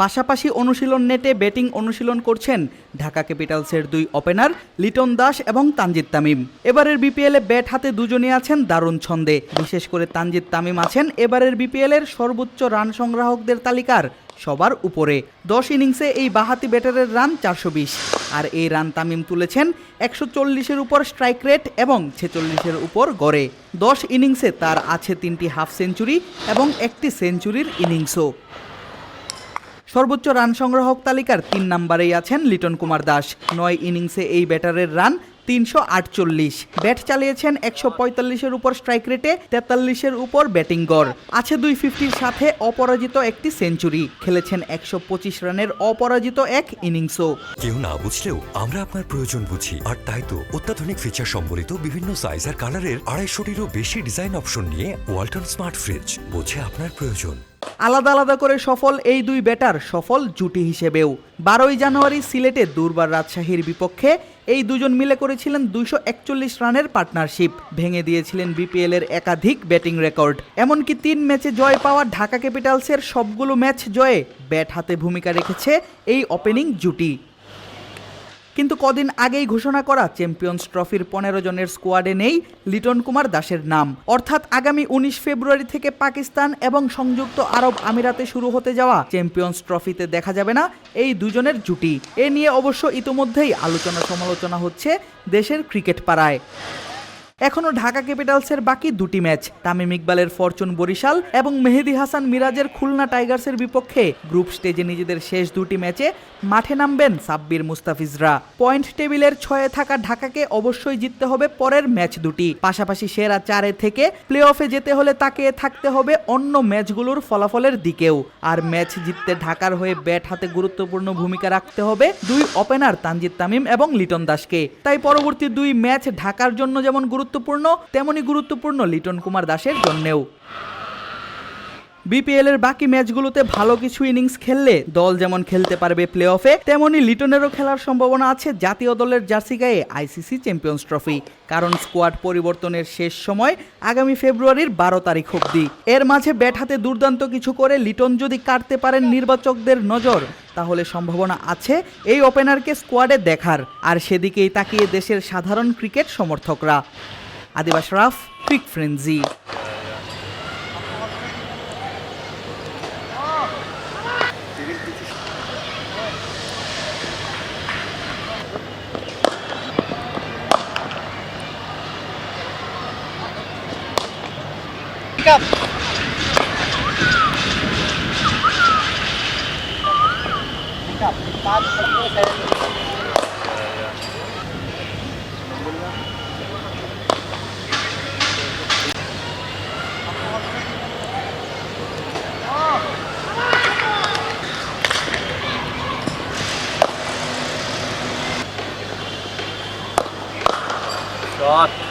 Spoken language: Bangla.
পাশাপাশি অনুশীলন নেটে ব্যাটিং অনুশীলন করছেন ঢাকা ক্যাপিটালসের দুই ওপেনার লিটন দাস এবং তানজিদ তামিম। এবারের বিপিএলে ব্যাট হাতে দুজনই আছেন দারুণ ছন্দে। বিশেষ করে তানজিদ তামিম আছেন এবারের বিপিএলের সর্বোচ্চ রান সংগ্রাহকদের তালিকার সবার উপরে। দশ ইনিংসে এই বাহাতি ব্যাটারের রান চারশো বিশ। আর এই রান তামিম তুলেছেন একশো চল্লিশের উপর স্ট্রাইক রেট এবং ছেচল্লিশের উপর গড়ে। দশ ইনিংসে তার আছে তিনটি হাফ সেঞ্চুরি এবং একটি সেঞ্চুরির ইনিংসও। সর্বোচ্চ রান সংগ্রাহক তালিকার তিন নম্বরেই আছেন লিটন কুমার দাস। নয় ইনিংসে এই ব্যাটারের রান তিনশো আটচল্লিশ। ব্যাট চালিয়েছেন একশো পঁয়তাল্লিশের উপর স্ট্রাইক রেটে তেতাল্লিশের উপর ব্যাটিং গড়। আছে দুই ফিফটির সাথে অপরাজিত একটি সেঞ্চুরি। খেলেছেন একশো পঁচিশ রানের অপরাজিত এক ইনিংসও। কেউ না বুঝলেও আমরা আপনার প্রয়োজন বুঝি। আর তাই তো অত্যাধুনিক ফিচার সম্বলিত বিভিন্ন সাইজ আর কালারের আড়াইশোটিরও বেশি ডিজাইন অপশন নিয়ে ওয়ালটন স্মার্ট ফ্রিজ বোঝে আপনার প্রয়োজন। আলাদা আলাদা করে সফল এই দুই ব্যাটার সফল জুটি হিসেবেও। বারোই জানুয়ারি সিলেটে দুর্বার রাজশাহীর বিপক্ষে এই দুজন মিলে করেছিলেন দুইশো একচল্লিশ রানের পার্টনারশিপ। ভেঙে দিয়েছিলেন বিপিএল এর একাধিক ব্যাটিং রেকর্ড। এমনকি তিন ম্যাচে জয় পাওয়া ঢাকা ক্যাপিটালসের সবগুলো ম্যাচ জয়ে ব্যাট হাতে ভূমিকা রেখেছে এই ওপেনিং জুটি। কিন্তু কদিন আগেই ঘোষণা করা চ্যাম্পিয়ন্স ট্রফির পনেরো জনের স্কোয়াডে নেই লিটন কুমার দাসের নাম। অর্থাৎ আগামী উনিশ ফেব্রুয়ারি থেকে পাকিস্তান এবং সংযুক্ত আরব আমিরাতে শুরু হতে যাওয়া চ্যাম্পিয়ন্স ট্রফিতে দেখা যাবে না এই দুজনের জুটি। এ নিয়ে অবশ্য ইতোমধ্যেই আলোচনা সমালোচনা হচ্ছে দেশের ক্রিকেট পাড়ায়। এখনও ঢাকা ক্যাপিটালসের বাকি দুটি ম্যাচ। তামিম ইকবালের ফরচুন বরিশাল এবং মেহেদি হাসান মিরাজের খুলনা টাইগার্সের বিপক্ষে গ্রুপ স্টেজে নিজেদের শেষ দুটি ম্যাচে মাঠে নামবেন সাব্বির মুস্তাফিজরা। পয়েন্ট টেবিলের ছয়ে থাকা ঢাকাকে অবশ্যই জিততে হবে পরের ম্যাচ দুটি। পাশাপাশি সেরা চারে থেকে প্লে অফে যেতে হলে তাকে থাকতে হবে অন্য ম্যাচগুলোর ফলাফলের দিকেও। আর ম্যাচ জিততে ঢাকার হয়ে ব্যাট হাতে গুরুত্বপূর্ণ ভূমিকা রাখতে হবে দুই ওপেনার তানজিদ তামিম এবং লিটন দাসকে। তাই পরবর্তী দুই ম্যাচ ঢাকার জন্য যেমন গুরুত্বপূর্ণ তেমনি গুরুত্বপূর্ণ লিটন কুমার দাসের জন্যেও বিপিএল এর বাকি ম্যাচগুলোতে ভালো কিছু ইনিংস খেললে দল যেমন খেলতে পারবে প্লে অফে তেমনি লিটনেরও খেলার সম্ভাবনা আছে জাতীয় দলের জার্সি গায়ে আইসিসি চ্যাম্পিয়ন্স ট্রফি কারণ স্কোয়াড পরিবর্তনের শেষ সময় আগামী ফেব্রুয়ারির বারো তারিখ অবধি। এর মাঝে ব্যাট হাতে দুর্দান্ত কিছু করে লিটন যদি কাটতে পারেন নির্বাচকদের নজর, তাহলে সম্ভাবনা আছে এই ওপেনারকে স্কোয়াডে দেখার। আর সেদিকেই তাকিয়ে দেশের সাধারণ ক্রিকেট সমর্থকরা। আদিবাস রাফ ক্রিক pick up. Pick up. Sa mga sa God.